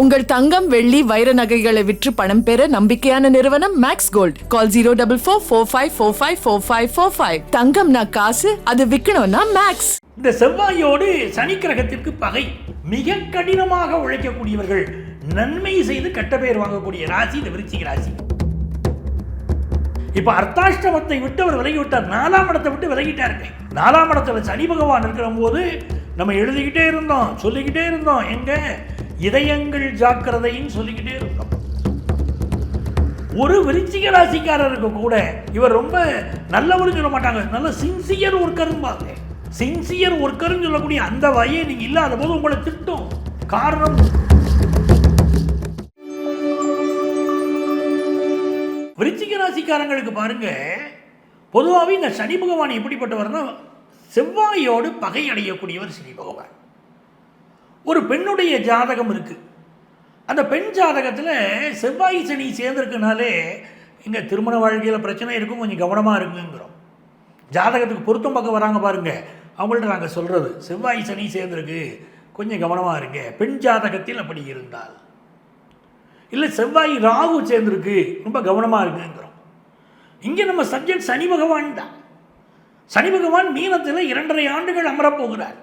உங்கள் தங்கம் வெள்ளி வைர நகைகளை விற்று பணம் பெற நம்பிக்கையான நிறுவனம் Max Gold call zero double four four five four five four five four five தங்கம்னா காசு அது விற்கணும்னா மேக்ஸ் இந்த செவ்வாயோடு சனி கிரகத்திற்கு பகை. மிக கடினமாக உழைக்கக்கூடியவர்கள் நன்மை செய்து கெட்ட பெயர் வாங்கக்கூடிய ராசி இந்த விருச்சிக ராசி. இப்ப அர்த்தாஷ்டமத்தை விட்டு அவர் விலகி விட்டார் நாலாம் இடத்தை விட்டு விலகிட்டாருங்க. நாலாம் இடத்துல சனி பகவான் இருக்கிற போது நம்ம எழுதிக்கிட்டே இருந்தோம் சொல்லிக்கிட்டே இருந்தோம். எங்க? இதயங்கள் ஜாக்கிரதைன்னு சொல்லிக்கிட்டே இருந்தோம் ஒரு விருச்சிக ராசிக்காரருக்கு கூட இவர் ரொம்ப நல்லவரும் சொல்ல மாட்டாங்க. நல்ல சின்சியர் ஒர்க்கரும்பாங்க சின்சியர் ஒர்க்கர்னு சொல்லக்கூடிய அந்த வகையை நீங்க இல்லாத போது உங்களை திட்டும். காரணம். விருச்சிக ராசிக்காரங்களுக்கு பாருங்க பொதுவாகவே இந்த சனி பகவான் எப்படிப்பட்டவர்னா செவ்வாயோடு பகை அடையக்கூடியவர் சனி பகவான். ஒரு பெண்ணுடைய ஜாதகம் இருக்குது அந்த பெண் ஜாதகத்தில் செவ்வாய் சனி சேர்ந்துருக்குனாலே இங்கே திருமண வாழ்க்கையில் பிரச்சனை இருக்கும் கொஞ்சம் கவனமாக இருக்குங்கிறோம். ஜாதகத்துக்கு பொருத்தம் பக்கம் வராங்க பாருங்கள் அவங்கள்ட்ட நாங்கள் சொல்கிறது செவ்வாய் சனி சேர்ந்துருக்கு கொஞ்சம் கவனமாக இருங்க. பெண் ஜாதகத்தில் அப்படி இருந்தால். இல்லை செவ்வாய் ராகு சேர்ந்துருக்கு ரொம்ப கவனமாக இருக்குங்கிறோம் இங்கே நம்ம சப்ஜெக்ட் சனி பகவான் தான். சனி பகவான் மீனத்தில் இரண்டரை ஆண்டுகள் அமரப்போகிறார்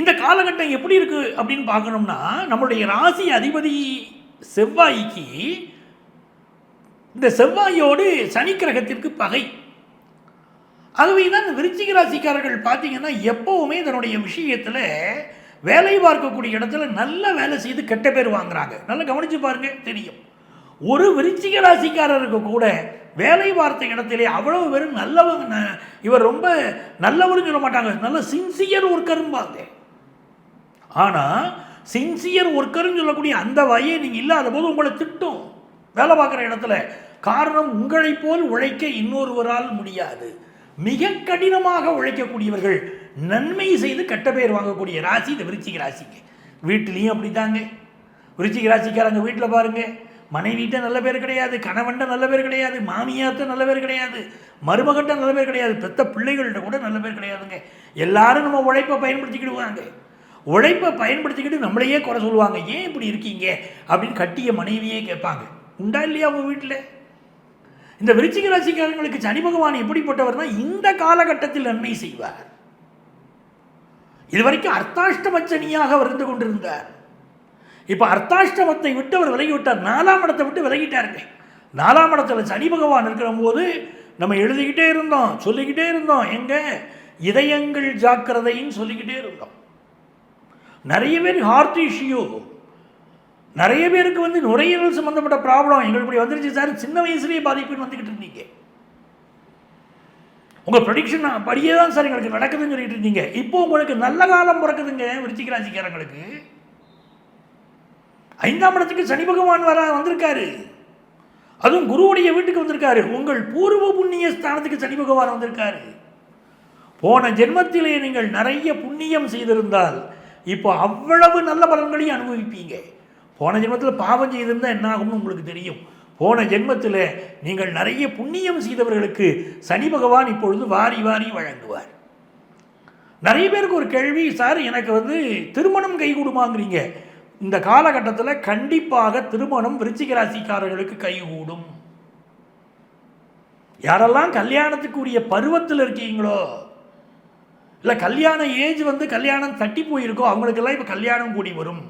இந்த காலகட்டம் எப்படி இருக்குது அப்படின்னு பார்க்கணும்னா நம்மளுடைய ராசி அதிபதி செவ்வாய்க்கு இந்த செவ்வாயோடு சனி கிரகத்திற்கு பகை. ஆகவே தான் விருச்சிக ராசிக்காரர்கள் பார்த்தீங்கன்னா எப்போவுமே தன்னுடைய விஷயத்தில் வேலை பார்க்கக்கூடிய இடத்துல நல்ல வேலை செய்து கெட்ட பேர் வாங்குறாங்க. நல்லா கவனித்து பாருங்க தெரியும். ஒரு விருச்சிக ராசிக்காரருக்கு கூட வேலை பார்த்த இடத்திலே அவ்வளவு பேரும் நல்லவங்க இவர் ரொம்ப நல்லவர்னு சொல்ல மாட்டாங்க. நல்ல சின்சியர் ஒர்க்கரும்பாங்க ஆனால் சின்சியர் ஒர்க்கர்னு சொல்லக்கூடிய அந்த வகையை நீங்கள் இல்லாத போது உங்களை திட்டும். வேலை பார்க்குற இடத்துல. காரணம் உங்களைப் போல் உழைக்க இன்னொருவரால் முடியாது. மிக கடினமாக உழைக்கக்கூடியவர்கள் நன்மை செய்து கெட்ட பெயர் வாங்கக்கூடிய ராசி இந்த விருச்சிக ராசிக்கு. வீட்டிலையும் அப்படித்தாங்க. விருச்சிக ராசிக்காரங்க வீட்டில் பாருங்கள் மனைவிட்ட நல்ல பேர் கிடையாது கணவன்ட்ட நல்ல பேர் கிடையாது மாமியார்ட்ட நல்ல பேர் கிடையாது மருமகன்ட்ட நல்ல பேர் கிடையாது பெத்த பிள்ளைகள்கிட்ட கூட நல்ல பேர் கிடையாதுங்க. எல்லாரும் நம்ம உழைப்பை பயன்படுத்திக்கிடுவாங்க. உழைப்பை பயன்படுத்திக்கிட்டு நம்மளையே குறை சொல்லுவாங்க. ஏன் இப்படி இருக்கீங்க? அப்படின்னு கட்டிய மனைவியே கேட்பாங்க. உண்டா இல்லையா உங்கள் வீட்டில் இந்த விருச்சிக ராசிக்காரங்களுக்கு சனி பகவான் எப்படிப்பட்டவர்னா இந்த காலகட்டத்தில் நன்மை செய்வார். இதுவரைக்கும் அர்த்தாஷ்டம சனியாக இருந்து கொண்டிருந்தார். இப்போ அர்த்தாஷ்டமத்தை விட்டு அவர் விலகி விட்டார் நாலாம் இடத்தை விட்டு விலகிட்டாருங்க. நாலாம் இடத்துல சனி பகவான் இருக்கிற போது நம்ம எழுதிக்கிட்டே இருந்தோம் சொல்லிக்கிட்டே இருந்தோம். எங்க? இதயங்கள் ஜாக்கிரதைன்னு சொல்லிக்கிட்டே இருந்தோம். நிறைய பேர் ஹார்ட் இஷ்யூ நிறைய பேருக்கு வந்து நுரையீரல் சம்மந்தப்பட்ட ப்ராப்ளம் எங்களுக்கு இப்படி வந்துருச்சு சார். சின்ன வயசுலேயே பாதிப்புன்னு வந்துக்கிட்டு இருந்தீங்க. உங்கள் ப்ரொடிக்ஷன் படியே தான் சார் எங்களுக்கு நடக்குதுன்னு சொல்லிட்டு இருந்தீங்க. இப்போ உங்களுக்கு நல்ல காலம் பிறக்குதுங்க விருச்சிக ராசிக்காரங்களுக்கு. ஐந்தாம் இடத்துக்கு சனி பகவான் வர வந்திருக்காரு. அதுவும் குருவுடைய வீட்டுக்கு வந்திருக்காரு. உங்கள் பூர்வ புண்ணிய ஸ்தானத்துக்கு சனி பகவான் வந்திருக்காரு. போன ஜென்மத்திலே நீங்கள் நிறைய புண்ணியம் செய்திருந்தால் இப்போ அவ்வளவு நல்ல பலன்களையும் அனுபவிப்பீங்க. போன ஜென்மத்தில் பாவம் செய்திருந்தால் என்ன ஆகும்னு உங்களுக்கு தெரியும். போன ஜென்மத்தில் நீங்கள் நிறைய புண்ணியம் செய்தவர்களுக்கு சனி பகவான் இப்பொழுது வாரி வாரி வழங்குவார். நிறைய பேருக்கு ஒரு கேள்வி சார் எனக்கு வந்து திருமணம் கைகூடுமாங்கிறீங்க. இந்த காலகட்டத்தில் கண்டிப்பாக திருமணம் விருச்சிக ராசிக்காரர்களுக்கு கைகூடும். யாரெல்லாம் கல்யாணத்துக்குரிய பருவத்தில் இருக்கீங்களோ இல்லை கல்யாண ஏஜ் வந்து கல்யாணம் தட்டி போயிருக்கோ அவங்களுக்கெல்லாம் இப்போ கல்யாணம் கூடி வரும்.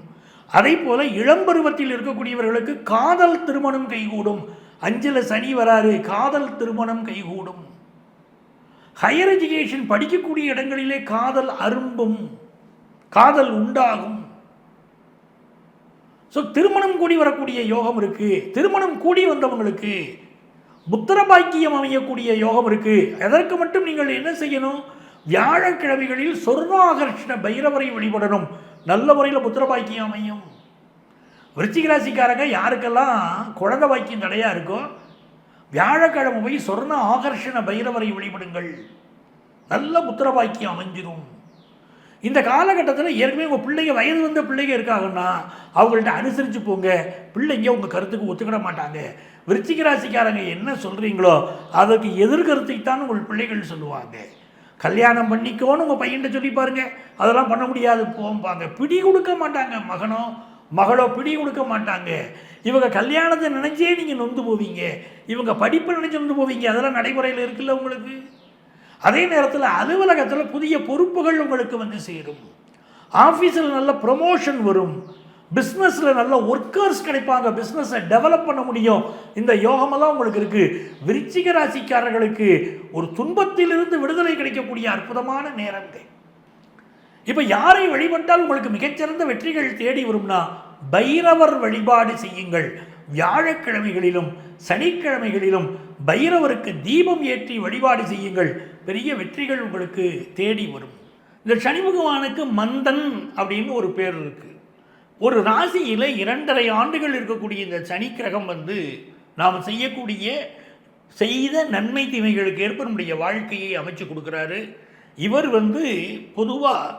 அதே போல் இளம்பருவத்தில் இருக்கக்கூடியவர்களுக்கு காதல் திருமணம் கைகூடும். அஞ்சில் சனி வராரு காதல் திருமணம் கைகூடும். ஹையர் எஜுகேஷன் படிக்கக்கூடிய இடங்களிலே காதல் அரும்பும். காதல் உண்டாகும். ஸோ திருமணம் கூடி வரக்கூடிய யோகம் இருக்குது திருமணம் கூடி வந்தவங்களுக்கு புத்திர பாக்கியம் அமையக்கூடிய யோகம் இருக்குது எதற்கு மட்டும் நீங்கள் என்ன செய்யணும்? வியாழக்கிழமைகளில் சொர்ணாகர்ஷ்ண பைரவரை வழிபடணும். நல்ல முறையில் புத்திர பாக்கியம் அமையும். விருச்சிக ராசிக்காரங்க யாருக்கெல்லாம் குழந்தை பாக்கியம் தடையாக இருக்கோ வியாழக்கிழமை போய் சொர்ண ஆகர்ஷண பைரவரை வழிபடுங்கள். நல்ல புத்திர பாக்கியம் அமைஞ்சிடும். இந்த காலகட்டத்தில் ஏற்கனவே உங்கள் பிள்ளைங்க வயது வந்த பிள்ளைங்க இருக்காங்கன்னா அவங்கள்ட்ட அனுசரித்து போங்க. பிள்ளைங்க உங்கள் கருத்துக்கு ஒத்துக்கிட மாட்டாங்க. விருச்சிக ராசிக்காரங்க என்ன சொல்கிறீங்களோ அதற்கு எதிர்கருத்தைத்தான் உங்கள் பிள்ளைகள் சொல்லுவாங்க. கல்யாணம் பண்ணிக்கோன்னு உங்கள் பையன்கிட்ட சொல்லி பாருங்க. அதெல்லாம் பண்ண முடியாது போம்பாங்க. பிடி கொடுக்க மாட்டாங்க மகனோ மகளோ பிடி கொடுக்க மாட்டாங்க. இவங்க கல்யாணத்தை நினைச்சே நீங்கள் நொந்து போவீங்க. இவங்க படிப்பை நினச்சி நொந்து போவீங்க. அதெல்லாம் நடைமுறையில் இருக்குல்ல உங்களுக்கு? அதே நேரத்தில் அலுவலகத்தில் புதிய பொறுப்புகள் உங்களுக்கு வந்து சேரும். ஆஃபீஸில் நல்ல ப்ரொமோஷன் வரும். பிஸ்னஸில் நல்ல ஒர்க்கர்ஸ் கிடைப்பாங்க. பிஸ்னஸை டெவலப் பண்ண முடியும். இந்த யோகமெல்லாம் உங்களுக்கு இருக்குது விருச்சிக ராசிக்காரர்களுக்கு ஒரு துன்பத்திலிருந்து விடுதலை கிடைக்கக்கூடிய அற்புதமான நேரங்கள் இப்போ யாரை வழிபட்டால் உங்களுக்கு மிகச்சிறந்த வெற்றிகள் தேடி வரும்னா பைரவர் வழிபாடு செய்யுங்கள். வியாழக்கிழமைகளிலும் சனிக்கிழமைகளிலும் பைரவருக்கு தீபம் ஏற்றி வழிபாடு செய்யுங்கள். பெரிய வெற்றிகள் உங்களுக்கு தேடி வரும். இந்த சனி பகவானுக்கு மந்தன் அப்படின்னு ஒரு பேர் இருக்குது ஒரு ராசியில் இரண்டரை ஆண்டுகள் இருக்கக்கூடிய இந்த சனி கிரகம் வந்து நாம் செய்யக்கூடிய செய்த நன்மை தீமைகளுக்கு ஏற்ப நம்முடைய வாழ்க்கையை அமைச்சு கொடுக்குறாரு. இவர் வந்து பொதுவாக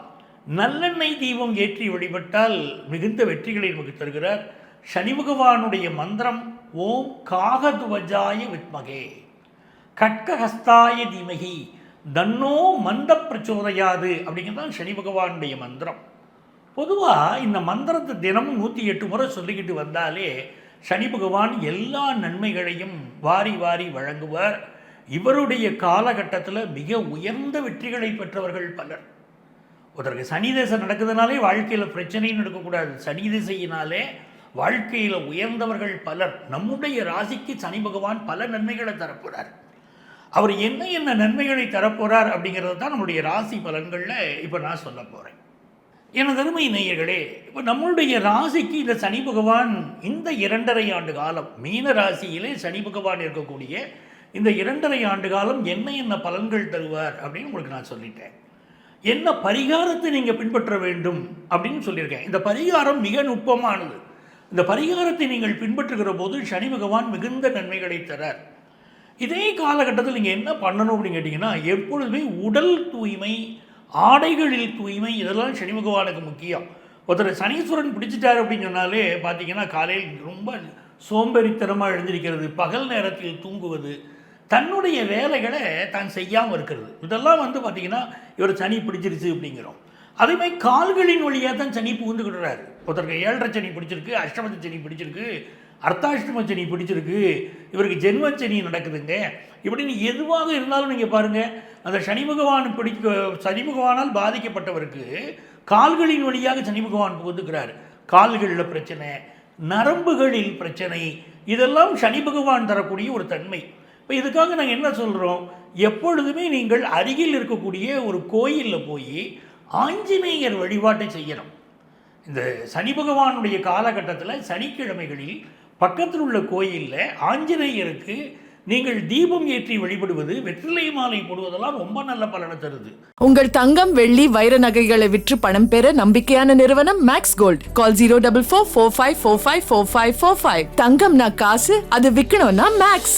நல்லெண்ணெய் தீபம் ஏற்றி வழிபட்டால் மிகுந்த வெற்றிகளை நமக்கு தருகிறார். சனி பகவானுடைய மந்திரம் ஓம் காகதுவஜாய வித்மகே கட்கஹஸ்தாய தீமகி தன்னோ மந்த பிரச்சோதையாது அப்படிங்கிறது தான் சனி பகவானுடைய மந்திரம். பொதுவாக இந்த மந்திரத்தை தினமும் நூற்றி எட்டு முறை சொல்லிக்கிட்டு வந்தாலே சனி பகவான் எல்லா நன்மைகளையும் வாரி வாரி வழங்குவார். இவருடைய காலகட்டத்தில் மிக உயர்ந்த வெற்றிகளை பெற்றவர்கள் பலர். ஒருத்தருக்கு சனி திசை நடக்குதுனாலே வாழ்க்கையில் பிரச்சனையும் நடக்கக்கூடாது சனி திசையினாலே வாழ்க்கையில் உயர்ந்தவர்கள் பலர். நம்முடைய ராசிக்கு சனி பகவான் பல நன்மைகளை தரப்போகிறார் அவர் என்ன என்ன நன்மைகளை தரப்போகிறார் அப்படிங்கிறது தான் நம்முடைய ராசி பலன்களில் இப்போ நான் சொல்ல போகிறேன் எனது அருமை நேயர்களே இப்போ நம்மளுடைய ராசிக்கு இந்த சனி பகவான் இந்த இரண்டரை ஆண்டு காலம் மீன ராசியிலே சனி பகவான் இருக்கக்கூடிய இந்த இரண்டரை ஆண்டு காலம் என்ன என்ன பலன்கள் தருவார் அப்படின்னு உங்களுக்கு நான் சொல்லிட்டேன். என்ன பரிகாரத்தை நீங்கள் பின்பற்ற வேண்டும் அப்படின்னு சொல்லியிருக்கேன். இந்த பரிகாரம் மிக நுட்பமானது. இந்த பரிகாரத்தை நீங்கள் பின்பற்றுகிற போது சனி பகவான் மிகுந்த நன்மைகளை தரார். இதே காலகட்டத்தில் நீங்கள் என்ன பண்ணணும் அப்படின்னு கேட்டிங்கன்னா எப்பொழுதுமே உடல் தூய்மை ஆடைகளில் தூய்மை இதெல்லாம் சனி பகவானுக்கு முக்கியம். ஒருத்தர் சனீஸ்வரன் பிடிச்சிட்டாரு அப்படின்னு சொன்னாலே பார்த்தீங்கன்னா காலையில் ரொம்ப சோம்பேறித்தனமாக எழுந்திருக்கிறது பகல் நேரத்தில் தூங்குவது தன்னுடைய வேலைகளை தான் செய்யாமல் இருக்கிறது. இதெல்லாம் வந்து பார்த்திங்கன்னா இவர் சனி பிடிச்சிருச்சு அப்படிங்கிறோம். அதேமாதிரி கால்களின் வழியாக தான் சனி புகுந்துக்கிடுறாரு ஒருத்தருக்கு ஏழரை சனி பிடிச்சிருக்கு அஷ்டமத்து சனி பிடிச்சிருக்கு அர்த்தாஷ்டம சனி பிடிச்சிருக்கு. இவருக்கு ஜென்ம சனி நடக்குதுங்க இப்படின்னு எதுவாக இருந்தாலும் நீங்கள் பாருங்கள் அந்த சனி பகவான் பிடிக்க சனி பகவானால் பாதிக்கப்பட்டவருக்கு கால்களின் வழியாக சனி பகவான் புகுந்துக்கிறார். கால்களில் பிரச்சனை நரம்புகளில் பிரச்சனை இதெல்லாம் சனி பகவான் தரக்கூடிய ஒரு தன்மை. இப்போ இதுக்காக நாங்கள் என்ன சொல்கிறோம் எப்பொழுதுமே நீங்கள் அருகில் இருக்கக்கூடிய ஒரு கோயிலில் போய் ஆஞ்சநேயர் வழிபாட்டை செய்யணும். இந்த சனி பகவானுடைய காலகட்டத்தில் சனிக்கிழமைகளில் பக்கத்தில் உள்ள கோயிலில் ஆஞ்சநேயருக்கு நீங்கள் தீபம் ஏற்றி வழிபடுவது வெற்றிலை மாலை போடுவதெல்லாம் ரொம்ப நல்ல பலனை தருது. உங்கள் தங்கம் வெள்ளி வைர நகைகளை விற்று பணம் பெற நம்பிக்கையான நிறுவனம் Max Gold call zero double four four five four five four five four five தங்கம்னா காசு அது விற்கணும்னா மேக்ஸ்